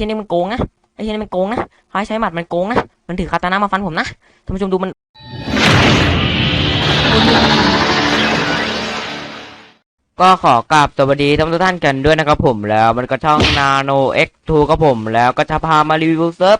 ช่นนี่มันโกงนะไอ้เช่นนี่มันโกงนะเขาให้ใช้หมัดมันโกงนะมันถือคาตานะมาฟันผมนะท่านผู้ชมดูมันก็ขอกราบสวัสดีท่านทุกท่านกันด้วยนะครับผมแล้วมันก็ช่อง Nano X2 ครับผมแล้วก็จะพามารีวิวเซิร์ฟ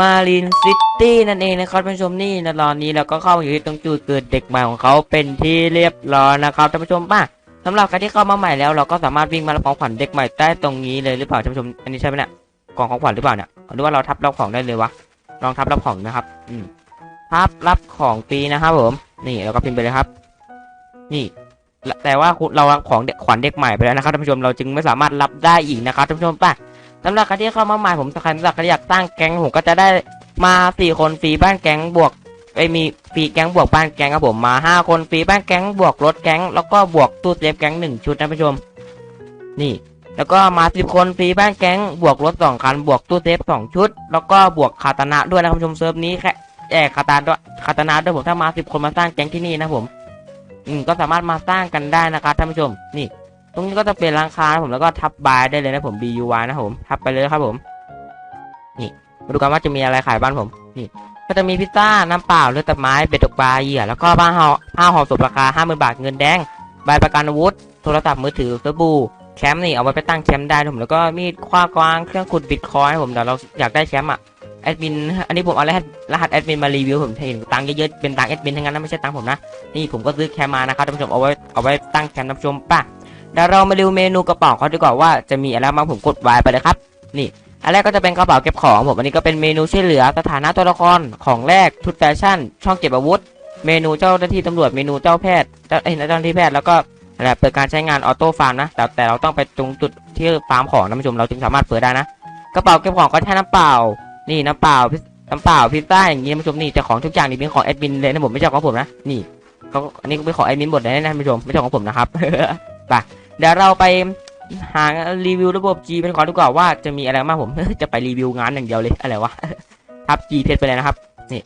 มารินซิตี้นั่นเองนะครับท่านผู้ชมนี่ในตอนนี้เราก็เข้ามาอยู่ที่ตรงจุดเกิดเด็กใหม่ของเขาเป็นที่เรียบร้อยนะครับท่านผู้ชมป่ะ สำหรับใครที่เข้ามาใหม่แล้วเราก็สามารถวิ่งมารับของขวัญเด็กใหม่ได้ตรงนี้เลยหรือเปล่าท่านผู้ชมอันนี้ใช่ไหมเนี่ยกล่องของขวัญหรือเปล่าเนี่ยหรือว่าเราทับรับของได้เลยวะลองทับรับของนะครับ อืมทับรับของปีนะครับผมนี่เราก็พิมพ์ไปเลยครับ นี่ แต่ว่าเรารับของเด็กขวัญเด็กใหม่ไปแล้วนะครับท่านผู้ชมเราจึงไม่สามารถรับได้อีกนะครับท่านผู้ชมป่ะสำหรับใครที่เข้ามาใหม่ผมสำคัญสำหรับใครอยากตั้างแก๊งผมก็จะได้มาสี่คนฟรีบ้านแก๊งบวก ไอยมีฟรีแก๊งบวกบ้านแก๊งครับผมมาห้าคนฟรีบ้านแก๊งบวกรถแก๊งแล้วก็บวกตู้เซฟแก๊งหนึ่งชุดนะท่านผู้ชม นี่ แล้วก็มาสิบคนฟรีบ้านแก๊งบวกรถสองคันบวกตู้เซฟสองชุด แล้วก็บวกคาตานะด้วยนะครับท่านผู้ชมเซิร์ฟนี้แค่แอกคาตาด้วยคาตานะด้วยผมถ้ามาสิบคนมาสร้างแก๊งที่นี่นะผมอืมก็สามารถมาสร้างกันได้นะครับท่านผู้ชมนี่ ตรงนี้ก็จะเป็นร้านค้านะผมแล้วก็ทับบายได้เลยนะผม B U Y นะผมทับไปเลยครับผม นี่มาดูกันว่าจะมีอะไรขายบ้านผมนี่ ก็จะมีพิซซ่า น้ำเปล่าเลือดตับไม้ เบ็ดตกปลาเหยื่อแล้วก็ผ้าห่อผ้าห่อศพราคาห้าหมื่นบาทเงินแดง ใบประกันอาวุธ โทรศัพท์มือถือสบู่แคมป์นี่เอาไว้ไปตั้งแคมป์ได้ผมแล้วก็มีดคว้ากวางเครื่องขุดบิตคอยน์นะผมเดี๋ยวเราอยากได้แคมป์อะแอดมินอันนี้ผมเอารหัสรหัสแอดมินมารีวิวผมเห็นตังค์เยอะๆเป็นตังค์แอดมินทั้งนั้นนะไม่ใช่ตังค์ผมนะนี่ผมก็ซื้อแคมป์มานะครับท่านผู้ชมเอาไว้เอาไว้ตั้งแคมท่านผู้ชมป่ะเดี๋ยวเรามาดูเมนูกระเป๋าเขาดีกว่าว่าจะมีอะไรบ้างผมกดวายไปเลยครับ นี่ อันแรกก็จะเป็นกระเป๋าเก็บของผมอันนี้ก็เป็นเมนูช่วยเหลือสถานะตัวละครของแรกชุดแฟชั่น ช่องเก็บอาวุธ เมนูเจ้าหน้าที่ตำรวจเมนูเจ้าแพทย์เจ้าเอ้ยเจ้าหน้าที่แพทย์แล้วก็อะไรเปิดการใช้งานออโต้ฟาร์มนะแต่แต่เราต้องไปตรงจุดที่ฟาร์มของท่านผู้ชมเราจึงสามารถเปิดได้นะกระเป๋าเก็บของก็ใช้น้ำเปล่า นี่น้ำเปล่าน้ำเปล่าพิซซ่าอย่างนี้ท่านผู้ชมนี่แต่ของทุกอย่างนี่เป็นของแอดมินเลยนะผมไม่ใช่ของผมนะนี่เขาอันนี้ก็เป็นของแอดมินหมดเลยนะท่านผู้ชมไม่ใช่ของผมนะครับไปเดี๋ยวเราไป หารีวิวระบบ G เป็นขอดูก่อนว่าจะมีอะไรบ้างผม จะไปรีวิวงานอย่างเดียวเลยอะไรวะทับ G เพจไปเลยนะครับนี่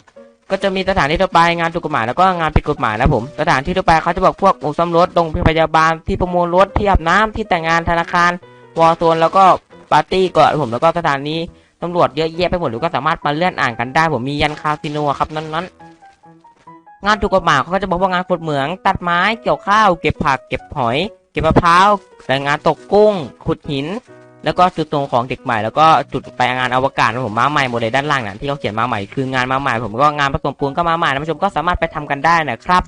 ก็จะมีสถานที่ทั่วไปงานถูกกฎหมายแล้วก็งานผิดกฎหมายนะผมสถานที่ทั่วไปเขาจะบอกพวกอู่ซ่อมรถโรงพยาบาลที่ประมูลรถที่อาบน้ำที่แต่งงานธนาคารวอลโซนแล้วก็ปาร์ตี้ก่อนผมแล้วก็สถานีตำรวจเยอะแยะไปหมดหรือก็สามารถมาเลื่อนอ่านกันได้ ผมมียันคาสิโนครับนั้นๆงานถูกกฎหมายเขาก็จะบอกว่างานขุดเหมือง ตัดไม้เกี่ยวข้าว เก็บผักเก็บหอย ก็บมะพร้าวแต่งานตกกุ้ง ขุดหิน แล้วก็จุดตรงของเด็กใหม่ แล้วก็จุดไปงานอวกาศผมมาใหม่หมดเลยด้านล่างนั่นที่เขาเขียนมาใหม่คืองานมาใหม่ผมก็งานผสมปูนก็มาใหม่นะผู้ชมก็สามารถไปทำกันได้นะครับ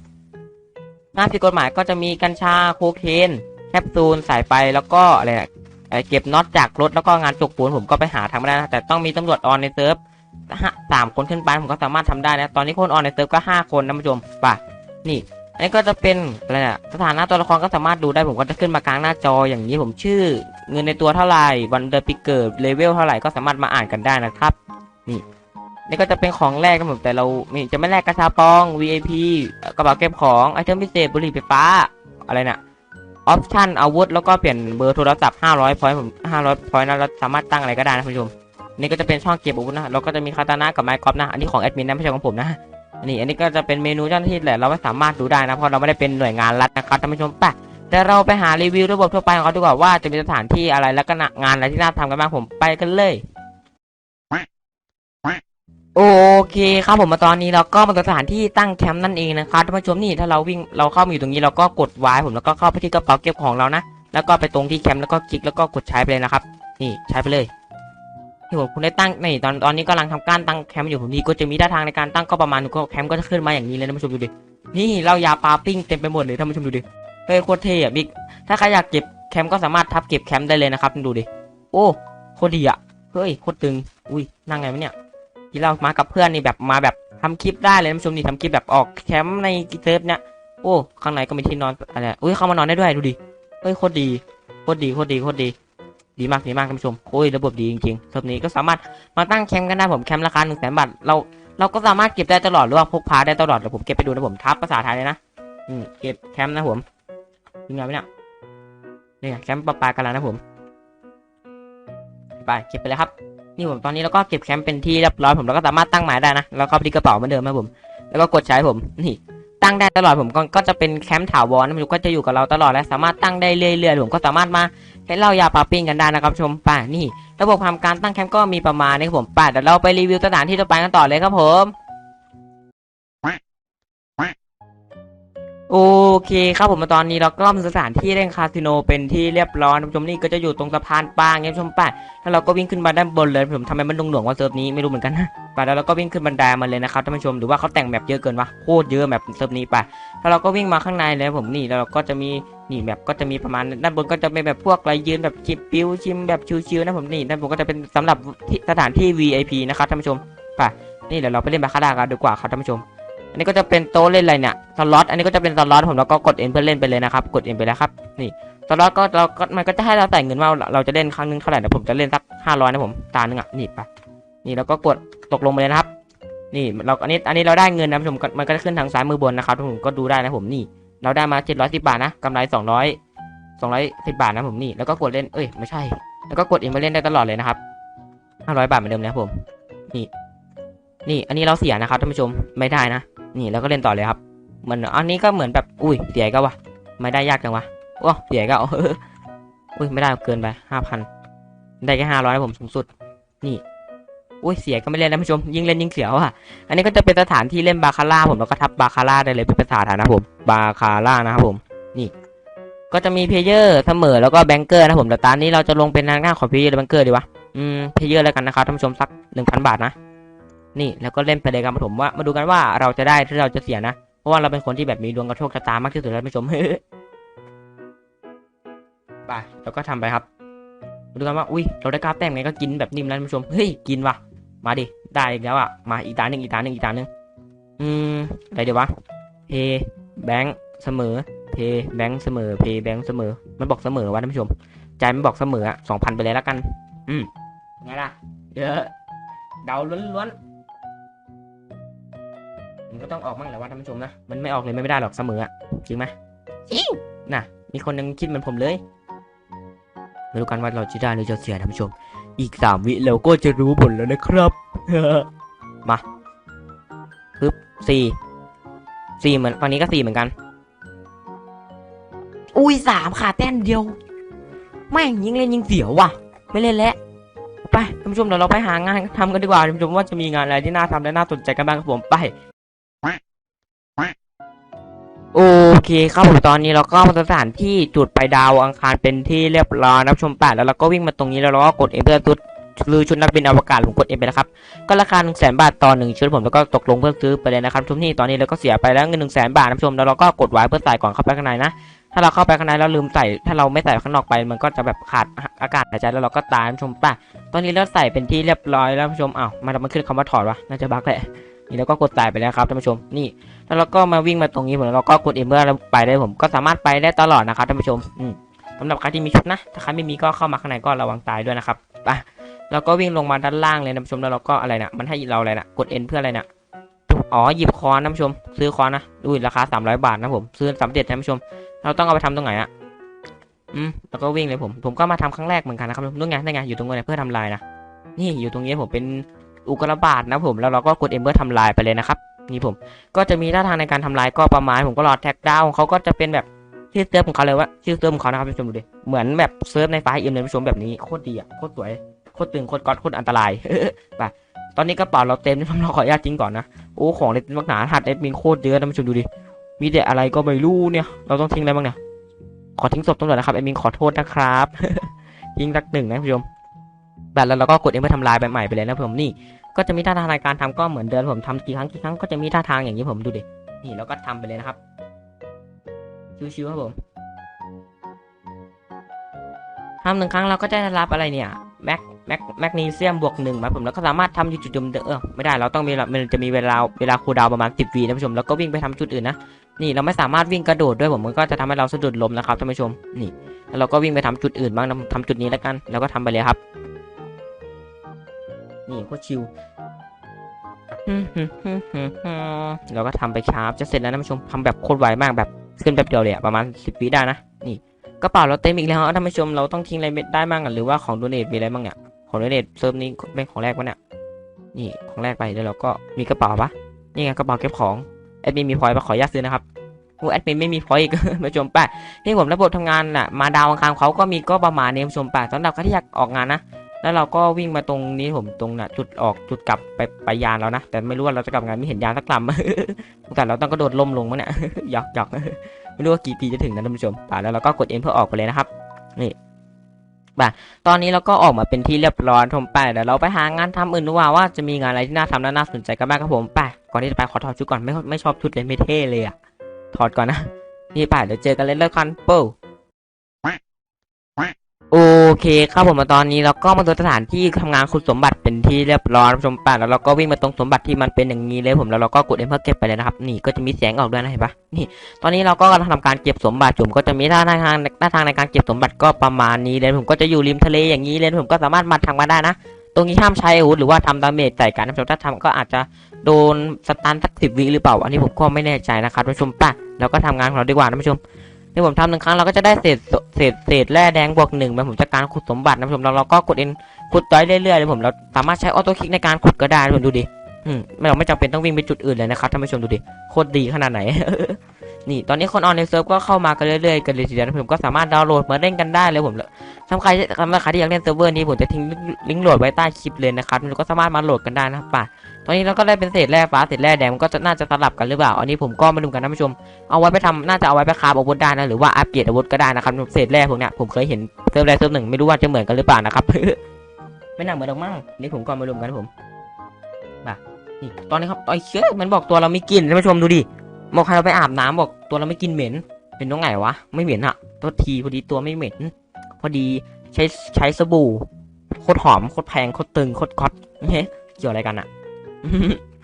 งานผิดกฎหมายก็จะมีกัญชาโคเคนแคปซูลสายไฟแล้วก็อะไรเก็บน็อตจากรถแล้วก็งานจกปูนผมก็ไปหาทำไม่ได้นะแต่ต้องมีตำรวจออนในเซิร์ฟสามคนขึ้นไปผมก็สามารถทำได้นะตอนนี้คนออนในเซิร์ฟก็ห้าคนนะผู้ชมป่ะนี่ อันนี้ก็จะเป็นอะไรนะสถานะตัวละครก็สามารถดูได้ผมก็จะขึ้นมากลางหน้าจออย่างนี้ผมชื่อ เงินในตัวเท่าไหร่วันเดอร์ปิเกิดเลเวลเท่าไหร่ก็สามารถมาอ่านกันได้นะครับ นี่นี่ก็จะเป็นของแรกนะผมแต่เรานี่จะไม่แลกกระชาปอง VIP กระเป๋าเก็บของไอเทมพิเศษบุหรี่ไฟฟ้าอะไรนะออปชันอาวุธแล้วก็เปลี่ยนเบอร์โทรศัพท์500พอยต์ผม500พอยต์นะเราสามารถตั้งอะไรก็ได้นะคุณผู้ชมนี่ก็จะเป็นช่องเก็บอาวุธนะเราก็จะมีคาตานะกับไม้กอล์ฟนะอันนี้ของแอดมินนะไม่ใช่ของผมนะ นนี้อันนี้ก็จะเป็นเมนูเจ้าหน้าที่แหละเราไม่สามารถดูได้นะเพราะเราไม่ได้เป็นหน่วยงานรัฐนะครับท่านผู้ชมไปเดี๋ยวเราไปหารีวิวระบบทั่วไปของเขาดีกว่าว่าจะมีสถานที่อะไรแล้วก็งานอะไรที่น่าทำกันบ้างผมไปกันเลยโอเคครับผมมาตอนนี้เราก็มาสถานที่ตั้งแคมป์นั่นเองนะครับท่านผู้ชมนี่ถ้าเราวิ่งเราเข้ามาอยู่ตรงนี้เราก็กด Y ผมแล้วก็เข้าไปที่กระเป๋าเก็บของเรานะ แล้วก็ไปตรงที่แคมป์แล้วก็คลิกแล้วก็กดใช้ไปเลยนะครับ นี่ใช้ไปเลย ที่ผมคุณได้ตั้งนี่ตอนตอนนี้กำลังทำการตั้งแคมป์อยู่ผมนี่ก็จะมีท่าทางในการตั้งก็ประมาณก็แคมป์ก็จะขึ้นมาอย่างนี้เลยท่านผู้ชมดูดินี่เรายาปลาปิ้งเต็มไปหมดเลยท่านผู้ชมดูดิเฮ้ยโคตรเท่อะบิ๊กถ้าใครอยากเก็บแคมป์ก็สามารถทับเก็บแคมป์ได้เลยนะครับดูดิโอ้โคตรดีอะเฮ้ยโคตรตึงอุ้ยนั่งไงวะเนี่ยที่เรามากับเพื่อนนี่แบบมาแบบทำคลิปได้เลยท่านผู้ชมนี่ทำคลิปแบบออกแคมป์ในเซิร์ฟเนี่ยโอ้ข้างในก็มีที่นอนอะไรอุ้ยเข้ามานอนได้ด้วยดูดิเฮ้ยโคตรดีโคตรดีโคตรดีโคตรดี ดีมากดีมากท่านผู้ชมโอ้ยระบบดีจริงๆเซิร์ฟนี้ก็สามารถมาตั้งแคมป์กันได้ผมแคมป์ราคาหนึ่งแสนบาทเราเราก็สามารถเก็บได้ตลอดหรือว่าพกพาได้ตลอดเดี๋ยวผมเก็บไปดูนะผมทับภาษาไทยเลยนะอืมเก็บแคมป์นะผมยังไงวะเนี่ยนี่ไงแคมป์ปลาปลากันแล้วนะผมไปเก็บไปเลยครับนี่ผมตอนนี้เราก็เก็บแคมป์เป็นที่เรียบร้อยผมเราก็สามารถตั้งหมายได้นะแล้วเข้าไปที่กระเป๋าเหมือนเดิมนะผม แล้วก็กดใช้ผมนี่ ตั้งได้ตลอดผมก็ก็จะเป็นแคมป์ถาวรนะผมก็จะอยู่กับเราตลอดและสามารถตั้งได้เรื่อยๆผมก็สามารถมาให้เล่ายาปาปิ้งกันได้นะครับชมป่ะนี่ ระบบทำการตั้งแคมป์ก็มีประมาณนี้ครับผมป่ะเดี๋ยวเราไปรีวิวสถานที่ต่อไปกันต่อเลยครับผม โอเคครับผมมาตอนนี้เราก็มีสถานที่เล่นคาสิโนเป็นที่เรียบร้อยท่านผู้ชมนี่ก็จะอยู่ตรงสะพานปาเงี้ยท่านผู้ชมไป่ะแล้วเราก็วิ่งขึ้นมาด้านบนเลยผมทำไมมันดงหน่วงว่าเซิร์ฟนี้ไม่รู้เหมือนกันนะไป่ะแล้วเราก็วิ่งขึ้นบันไดมาเลยนะครับท่านผู้ชมหรือว่าเขาแต่งแบบเยอะเกินวะโคตรเยอะแบบเซิร์ฟนี้ไป่ะแล้วเราก็วิ่งมาข้างในเลยผมนี่แล้วเราก็จะมีนี่แบบก็จะมีประมาณด้านบนก็จะเป็นแบบพวกอะไรยืนแบบชิมปิ้วชิมแบบชิวๆนะผมนี่ด้านบนก็จะเป็นสำหรับสถานที่ VIP นะครับท่านผู้ชมไป่ะนี่เดี๋ยวเราไปเล่นบาคาร่ากันดีกว่าครับท่านผู้ชม อันนี้ก็จะเป็นโต๊ะเล่นอะไรเนี่ยสล็อตอันนี้ก็จะเป็นสล็อตผมแล้วก็กดเอ็นเพื่อเล่นไปเลยนะครับกดเอ็นไปแล้วครับนี่สล็อตก็เราก็มันก็จะให้เราใส่เงินว่าเราจะเล่นครั้งนึงเท่าไหร่เดี๋ยวผมจะเล่นสักห้าร้อยนะผมตาหนึ่งอะนี่ไปนี่แล้วก็กดตกลงไปเลยนะครับ นี่เราอันนี้อันนี้เราได้เงินนะผมมันก็จะขึ้นทางซ้ายมือบนนะครับผมก็ดูได้นะผมนี่ เราได้มาเจ็ดร้อยสิบบาทนะกำไรสองร้อยสองร้อยสิบบาทนะผมนี่แล้วก็กดเล่นเอ้ยไม่ใช่ แล้วก็กดเอ็นไปเล่นได้ตลอดเลยนะครับห้าร้อยบาทเหมือนเดิมนะผมนี่นี่อันนี้เราเสียนะครับท่านผู้ชมไม่ได้นะ นี่แล้วก็เล่นต่อเลยครับเหมือนอันนี้ก็เหมือนแบบอุ้ยเสียก็วะไม่ได้ยากจังวะโอ้เสียก็อุ้ยไม่ได้เกินไปห้าพันได้แค่ห้าร้อยผมสูงสุด นี่อุ้ยเสียก็ไม่เล่นนะผู้ชมยิ่งเล่นยิ่งเสียวอะอันนี้ก็จะเป็นสถานที่เล่นบาคาร่าผมแล้วก็ทับบาคาร่าได้เลยเป็นภาษาฐานนะผมบาคาร่านะครับผม นี่ ก็จะมีเพลเยอร์เสมอแล้วก็แบงเกอร์นะผมแต่ตอนนี้เราจะลงเป็นทางด้าของเพลเยอร์หรือแบงเกอร์ดีวะอืมเพลเยอร์แล้วกันนะครับท่านผู้ชมสักหนึ่งพันบาทนะ นี่แล้วก็เล่นไปเลยครับผมว่ามาดูกันว่าเราจะได้หรือเราจะเสียนะ เพราะว่าเราเป็นคนที่แบบมีดวงกระโชคชะตามากที่สุดแล้วท่านผู้ชมไปแล้วก็ทำไปครับมาดูกันว่าอุ้ยเราได้กราแต้มไงก็กินแบบนิ่มแล้วท่านผู้ชมเฮ้ยกินว่ะมาดิได้อีกแล้วอะมาอีกตาหนึ่งอีกตาหนึ่งอีกตาหนึ่งอืมอะไรเดี๋ยววะเพแบงค์เสมอเพแบงค์เสมอเพแบงค์เสมอมันบอกเสมอวะท่านผู้ชมใจมันบอกเสมออะสองพันไปเลยแล้วกัน อืมไงล่ะเยอะเดาล้วนๆ มันก็ต้องออกมั่งแหละว่าท่านผู้ชมนะ มันไม่ออกเลยไม่ได้หรอกเสมออะจริงไหมจริงน่ะ มีคนยังคิดเหมือนผมเลยมาดูกันว่าเราจะได้หรือจะเสียท่านผู้ชม อีกสามวิเราก็จะรู้ผลแล้วนะครับมาปึ๊บสี่สี่เหมือนฝั่งนี้ก็สี่เหมือนกัน อุ้ยสามขาแต้มเดียว แม่งยิงเล่นยิงเสียวว่ะ ไม่เล่นแล้วไปท่านผู้ชมเดี๋ยวเราไปหางานทำกันดีกว่าท่านผู้ชมว่าจะมีงานอะไรที่น่าทำและน่าสนใจกันบ้างครับผมไป โอเคครับผมตอนนี้เราก็มาสถานที่จุดไปดาวอังคารเป็นที่เรียบร้อยนะครับชมแปดแล้วเราก็วิ่งมาตรงนี้แล้วเราก็กดเอเพื่อชุดคือชุดนักบินอวกาศผมกดเอไปแล้วครับก็ราคาหนึ่งแสนบาทต่อหนึ่งชุดผมแล้วก็ตกลงเพื่อซื้อไปเลยนะครับชมนี่ตอนนี้เราก็เสียไปแล้วเงินหนึ่งแสนบาทนะชมแล้วเราก็กดไว้เพื่อใส่ก่อนเข้าไปข้างในนะถ้าเราเข้าไปข้างในแล้วลืมใส่ถ้าเราไม่ใส่ข้างนอกไปมันก็จะแบบขาดอากาศหายใจแล้วเราก็ตายนะชมป่ะตอนนี้เราใส่เป็นที่เรียบร้อยแล้วนผู้ชมอ้าวมันมันขึ้นคำว่าถอดวะน่าจะบั๊กแหละนี่แล้วก็กดใส่ไปแล้วครับท่านผู้ชมนี่ แล้วเราก็มาวิ่งมาตรงนี้ผมแล้วเราก็กดเอเมื่อเราไปได้ผมก็สามารถไปได้ตลอดนะครับท่านผู้ชมอืมสำหรับใครที่มีชุดนะ ถ้าใครไม่มีก็เข้ามาข้างในก็ระวังตายด้วยนะครับไปเราก็วิ่งลงมาด้านล่างเลยท่านผู้ชมแล้วเราก็อะไรนะมันให้เราอะไรนะกดเอ็นเพื่ออะไรนะอ๋อหยิบคอนท่านผู้ชม ซื้อคอนนะอุ้ยราคา 300 บาทนะผมซื้อสำเร็จท่านผู้ชม เราต้องเอาไปทำตรงไหนอะอืมแล้วก็วิ่งเลยผม ผมก็มาทำครั้งแรกเหมือนกันนะครับนู่นไงนั่นไงอยู่ตรงนี้เพื่อทำลายนะนี่อยู่ตรงนี้ผมเป็นอุกกาบาตนะผมแล้วเราก็กดเอ็มเพื่อทำลายไปเลยนะครับ นี่ผม ก็จะมีท่าทางในการทำลายก็ประมาณผมก็รอแท็กดาวเขาก็จะเป็นแบบชื่อเซิร์ฟของเขาเลยว่าชื่อเซิร์ฟของเขานะครับท่านผู้ชมดูดิเหมือนแบบเซิร์ฟในไฟล์เอ็มเลยท่านผู้ชมแบบนี้โคตรดีอะโคตรสวยโคตรตึงโคตรก๊อตโคตรอันตรายไปตอนนี้กระเป๋าเราเต็มผมเราขออนุญาตจริงก่อนนะโอ้ของในมักหนาหัดแอดมินโคตรเยอะท่านผู้ชมดูดิมีแต่อะไรก็ไม่รู้เนี่ย เราต้องทิ้งอะไรบ้างเนี่ยขอทิ้งศพตำรวจนะครับแอดมินขอโทษนะครับทิ้งสักหนึ่งนะท่านผู้ชมแบบแล้วเราก็กดเอ็มเพื่อทำลายแบบใหม่ไปเลยนะผมนี่ ก็จะมีท่าทางในการทำก็เหมือนเดิมผมทำกี่ครั้งกี่ครั้งก็จะมีท่าทางอย่างนี้ผมดูดินี่แล้วก็ทำไปเลยนะครับ ชิวๆครับผมทำหนึ่งครั้งเราก็จะได้รับอะไรเนี่ยแมกแมกแมกนีเซียมบวกหนึ่งมาผมแล้วก็สามารถทำอยู่จุดเดิมเออไม่ได้เราต้องมีมันจะมีเวลาเวลาคูลดาวประมาณสิบวินะผู้ชมแล้วก็วิ่งไปทำจุดอื่นนะนี่เราไม่สามารถวิ่งกระโดดด้วยผมมันก็จะทำให้เราสะดุดล้มนะครับท่านผู้ชมนี่แล้วเราก็วิ่งไปทำจุดอื่นบ้างทำจุดนี้แล้วกัน แล้วก็ทำไปเลยครับ นี่โคชิวเราก็ทำไปชาร์ปจะเสร็จแล้วนะท่านผู้ชมทำแบบโคตรไวมากแบบขึ้นแบบเดียวเลยอะประมาณสิบวิได้นะนี่กระเป๋าเราเต็มอีกแล้วท่านผู้ชมเราต้องทิ้งอะไรได้บ้างอะหรือว่าของโดเนทมีอะไรบ้างเนี่ยของโดเนทเซิร์ฟนี้เป็นของแรกวะเนี่ยนี่ของแรกไปแล้วเราก็มีกระเป๋าปะนี่ไงกระเป๋าเก็บของแอดมินมีพอยต์ปะขออนุญาตซื้อนะครับโอ้แอดมินไม่มีพอยต์อีกผู้ชมป่ะที่ผมระบบทำงานน่ะมาดาวอังคารเขาก็มีก็ประมาณนี้ผู้ชมป่ะสำหรับใครที่อยากออกงานนะ แล้วเราก็วิ่งมาตรงนี้ผมตรงน่ะจุดออกจุดกลับไปไปยานแล้วนะ แต่ไม่รู้ว่าเราจะกลับไงไม่เห็นยานสักลำแต่เราต้องกระโดดล่มลงมั้งเนี่ยหยอกหยอกไม่รู้ว่ากี่ปีจะถึงนะท่านผู้ชมป่าแล้วเราก็กดเอ็นเพื่อออกไปเลยนะครับนี่ป่ะตอนนี้เราก็ออกมาเป็นที่เรียบร้อยผมไปเดี๋ยวเราไปหางานทำอื่นดูว่าว่าจะมีงานอะไรที่น่าทำและน่าสนใจกันบ้างครับผมไปก่อนที่จะไปขอถอดชุดก่อนไม่ไม่ชอบชุดเลยไม่เท่เลยอะถอดก่อนนะนี่ป่ะเดี๋ยวเจอกันเลยแล้วกันเป้า โอเคครับผมมาตอนนี้เราก็มาดูสถานที่ทำงานคุณสมบัติเป็นที่เรียบร้อยนผู้ชมป่ะแล้วเราก็วิ่งมาตรงสมบัติที่มันเป็นอย่างนี้เลยผมแล้วเราก็กดเอ็นเพื่อเก็บไปเลยนะครับนี่ก็จะมีเสียงออกด้วยนะเห็นปะนี่ ตอนนี้เราก็กำลังทำการเก็บสมบัติผมก็จะมีท่าทางท่าทางในการเก็บสมบัติก็ประมาณนี้เลยผมก็จะอยู่ริมทะเลอย่างนี้เลยผมก็สามารถมาทางมาได้นะ ตรงนี้ห้ามใช้อาวุธหรือว่าทำดาเมจใส่กันนะถ้าทำก็อาจจะโดนสตันสักสิบวิหรือเปล่าอันนี้ผมก็ไม่แน่ใจนะครับนผู้ชมป่ะแล้วก็ทำงานของเราดีกว่าท่านผู้ชม นี่ผมทำหนึ่งครั้งเราก็จะได้เศษเศษเศษแร่แดงบวกหนึ่งผมจะการขุดสมบัตินะผมเราเราก็กดเอ็นขุดต่อยเรื่อยๆเลยผมเราสามารถใช้ออโต้คลิกในการขุดก็ได้ผมดูดิอืมไม่เราไม่จำเป็นต้องวิ่งไปจุดอื่นเลยนะครับท่านผู้ชมดูดิโคตรดีขนาดไหน นี่ตอนนี้คนออนในเซิร์ฟก็เข้ามากันเรื่อยๆกันเลยทีเดียวนะผมก็สามารถดาวน์โหลดมาเล่นกันได้เลยผมสำหรับใครสำหรับใครที่อยากเล่นเซิร์ฟเวอร์นี้ผมจะทิ้งลิงก์โหลดไว้ใต้คลิปเลยนะครับก็สามารถมาโหลดกันได้นะป่ะ ตอนนี้เราก็ได้เป็นเศษแร่ฟ้าเศษแร่แดงมันก็จะน่าจะสลับกันหรือเปล่า อันนี้ผมก็ไมาดูกันนะผู้ชม เอาไว้ไปทำน่าจะเอาไว้ไปคราฟอาวุธได้นะหรือว่าอัปเกรดอาวุธก็ได้นะครับเศษแร่พวกเนี้ยผมเคยเห็นเซิร์ฟแรกเซิร์ฟหนึ่งไม่รู้ว่าจะเหมือนกันหรือเปล่านะครับไม่น่าเหมือนหรอกมั้งนี่ผมก็ไมาดูกันผมป่ะนี่ตอนนี้ครับไอ้เชี่ยมันบอกตัวเราไม่กินท่านผู้ชมดูดิบอกใครเราไปอาบน้ำบอกตัวเราไม่กินเหม็นเป็นตรงไหนวะไม่เหม็นอะตัวทีพอดีตัวไม่เหม็น พอดีใช้ใช้สบู่โคตรหอมโคตรแพงโคตรตึงโคตรก๊อตเฮ้ยเกี่ยวอะไรกันอะ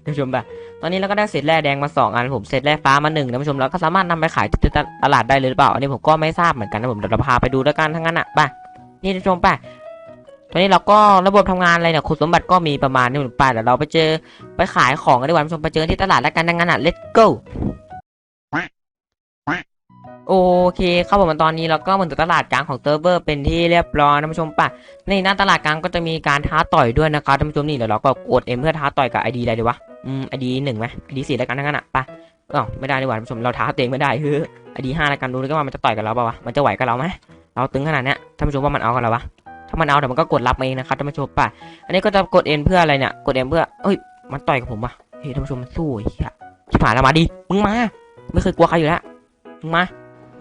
ท่านผู้ชมแบบตอนนี้เราก็ได้เศษแร่แดงมาสองอันผมเศษแร่ฟ้ามาหนึ่งท่านผู้ชมแล้วก็สามารถนำไปขายที่ตลาดได้เลยหรือเปล่าอันนี้ผมก็ไม่ทราบเหมือนกันนะผมเดี๋ยวเราพาไปดูแล้วกันทั้งนั้นอะไป่ะนี่ท่านผู้ชมไป่ะตอนนี้เราก็ระบบทำงานอะไรเนี่ยคุณสมบัติก็มีประมาณนี้ผมไป่ะเดี๋ยวเราไปเจอไปขายของกันดีกว่าท่านผู้ชมไปเจอที่ตลาดแล้วกันทั้งนั้นอะ let's go โอเคครับผมตอนนี้เราก็เหมือนตลาดกลางของเซิร์เวอร์เป็นที่เรียบร้อยท่านผู้ชมป่ะในหน้าตลาดกลางก็จะมีการท้าต่อยด้วยนะครับท่านผู้ชมนี่เดี๋ยวเราก็กดเอ็มเพื่อท้าต่อยกับไอดีอะไรดีวะอืมไอดีหนึ่งไหมไอดีสี่แล้วกันทั้งนั้นอะป่ะอ๋อไม่ได้ดีกว่าท่านผู้ชมเราท้าตัวเองไม่ได้เฮ้ยไอดีห้าแล้วกันดูด้วยกันว่ามันจะต่อยกับเราเปล่าวะมันจะไหวกับเราไหมเราตึงขนาดเนี้ยท่านผู้ชมว่ามันเอากับเราปะถ้ามันเอาเดี๋ยวมันก็กดรับเองนะครับท่านผู้ชมป่ะอันนี้ก็จะกดเอ็นเพื่ออะไรเนี่ยกดเอ็นเพื่อเอ้ยมันต่อยกับผมว่ะเฮ้ยท่านผู้ชมมันสู้ไอ้เหี้ยชิบหายแล้วมาดิมึงมา ไม่เคยกลัวใครอยู่แล้วมึงมา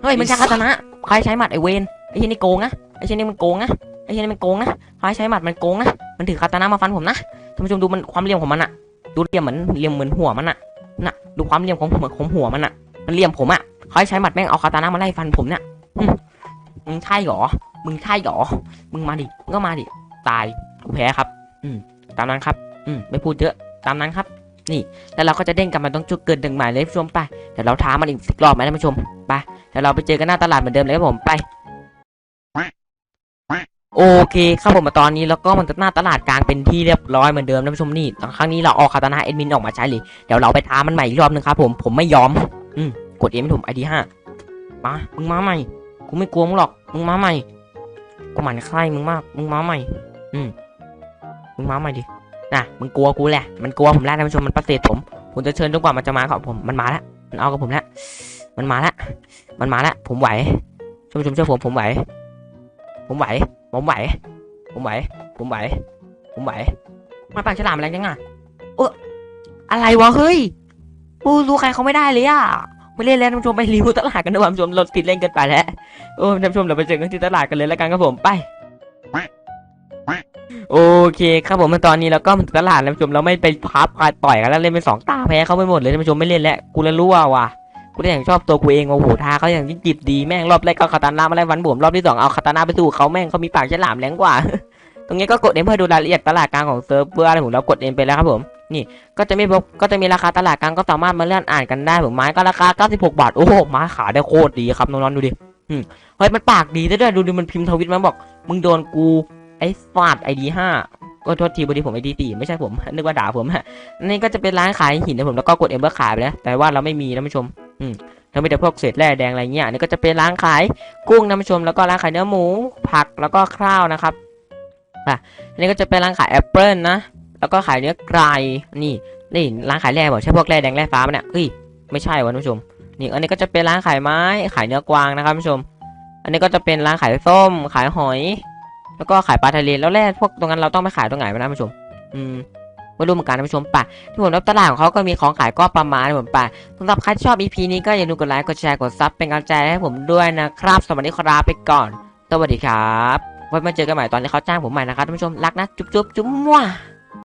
เฮ้ยมันใช้คาตานะใครใช้หมัดไอเวนไอเช่นนี่โกงนะไอเช่นนี่มันโกงนะไอเช่นนี่มันโกงนะใครใช้หมัดมันโกงนะมันถือคาตานะมาฟันผมนะท่านผู้ชมดูมันความเลี่ยมของมันอะดูเลี่ยมเหมือนเลี่ยมเหมือนหัวมันอะน่ะดูความเลี่ยมของหัวของหัวมันอะมันเลี่ยมผมอะใครใช้หมัดแม่งเอาคาตานะมาไล่ฟันผมเนี่ยมึงใช่หรอ มึงใช่หรอ มึงมาดิมึงก็มาดิ ตาย กูแพ้ครับ อืม ตามนั้นครับ อืม ไม่พูดเยอะ ตามนั้นครับ นี่ แล้วเราก็จะเด้งกลับมาตรงจุดเกิดดึงหมายเลยผู้ชมไป เดี๋ยวเราท้ามันอีกรอบไหมท่านผู้ชม เดี๋ยวเราไปเจอกันหน้าตลาดเหมือนเดิมเลยครับผมไปโอเคครับผมมาตอนนี้แล้วก็มันจะหน้าตลาดกลางเป็นที่เรียบร้อยเหมือนเดิมท่านผู้ชมนี่ครั้งนี้เราออกคาตานาเอ็ดมินออกมาใช้เลยเดี๋ยวเราไปท้ามันใหม่อีกรอบนึงครับผมผมไม่ยอม อืมกดเอ็มผมไอดีห้ามามึงมาใหม่กูไม่กลัวมึงหรอกมึงมาใหม่กูหมันไส้มึงมากมึงมาใหม่ อืมมึงมาใหม่ดินะมึงกลัวกูแหละมันกลัวผมแล้วท่านผู้ชมมันประเสริฐผมผมจะเชิญจนกว่ามันจะมาครับผมมันมาแล้วมันเอากับผมแล้ว มันมาแล้วมันมาแล้วผมไหวชมชมเชื่อผม ผมไหว ผมไหว ผมไหว ผมไหว ผมไหว ผมไหวมาปากฉลามอะไรจังอะเอออะไรวะเฮ้ยปูรู้ใครเขาไม่ได้เลยอะ ไม่เล่นแล้วท่านผู้ชมไปรีวิวตลาดกันดีกว่าท่านผู้ชมเราติดเล่นกันไปแล้ว โอ้ท่านผู้ชมเราไปเจอกันที่ตลาดกันเลยแล้วกันครับผมไปโอเคครับผมตอนนี้เราก็มาตลาดแล้วท่านผู้ชมเราไม่ไปพับคายต่อยกันแล้วเล่นเป็นสองตาแพ้เขาไปหมดเลยท่านผู้ชมไม่เล่นแล้วกูเลยรู้ว่าว่ะ กูได้อย่างชอบตัวกูเองโอ้โหทาเขาอย่างที่จิบดีแม่งรอบแรกก็คาตานามาไล่ฟันบวมรอบที่สองเอาคาตานาไปสู้เขาแม่งเขามีปากฉลามแรงกว่า ตรงนี้ก็กดเอ็นเพื่อดูรายละเอียดตลาดกลางของเซิร์ฟเวอร์อะไรผมเรากดเอ็นไปแล้วครับผมนี่ก็จะมีพวกก็จะมีราคาตลาดกลางก็สามารถมาเลื่อนอ่านกันได้ผมไม้ก็ราคา 96 บาทโอ้โหไม้ขายได้โคตรดีครับน้องๆดูดิอืมเฮ้ยมันปากดีซะด้วยดูดิมันพิมพ์ทวิตมาบอก มึงโดนกูไอ้ฟาดไอดีห้าก็โทษทีพอดีผมไอดีสี่ไม่ใช่ผมนึกว่าด่าผมฮะนี่ก็จะเป็นร้านขายหินนะผมแล้วก็กดเอ็นเพื่อขายไปแล้วแต่ว่าเราไม่มีนะผู้ชม อืมแล้วมีแต่พวกเศษแร่แดงอะไรเงี้ยนี่ก็จะเป็นร้านขายกุ้งนะผู้ชมแล้วก็ร้านขายเนื้อหมู ผักแล้วก็ข้าวนะครับอะอันนี้ก็จะเป็นร้านขายแอปเปิลนะแล้วก็ขายเนื้อไก่นี่นี่ร้านขายแร่บอกใช่พวกแร่แดงแร่ฟ้ามันเนี่ยเฮ้ยไม่ใช่วะท่านผู้ชมนี่อันนี้ก็จะเป็นร้านขายไม้ขายเนื้อกวางนะครับผู้ชม อันนี้ก็จะเป็นร้านขายส้ม ขายหอย แล้วก็ขายปลาทะเลแล้วแร่พวกตรงนั้นเราต้องไปขายตรงไหนวะนะท่านผู้ชม อืม ไม่รู้เหมือนกันท่านผู้ชมป่ะที่ผมรับตลาดของเขาก็มีของขายก็ประมาณผมป่ะสำหรับใครที่ชอบ EP นี้ก็อย่าลืมกดไลค์กดแชร์กดซับเป็นกำลังใจให้ผมด้วยนะครับสวัสดีครับไปก่อน สวัสดีครับไว้มาเจอกันใหม่ตอนที่เขาจ้างผมใหม่นะครับท่านผู้ชมรักนะจุ๊บจุ๊บจุ๊บมั่ว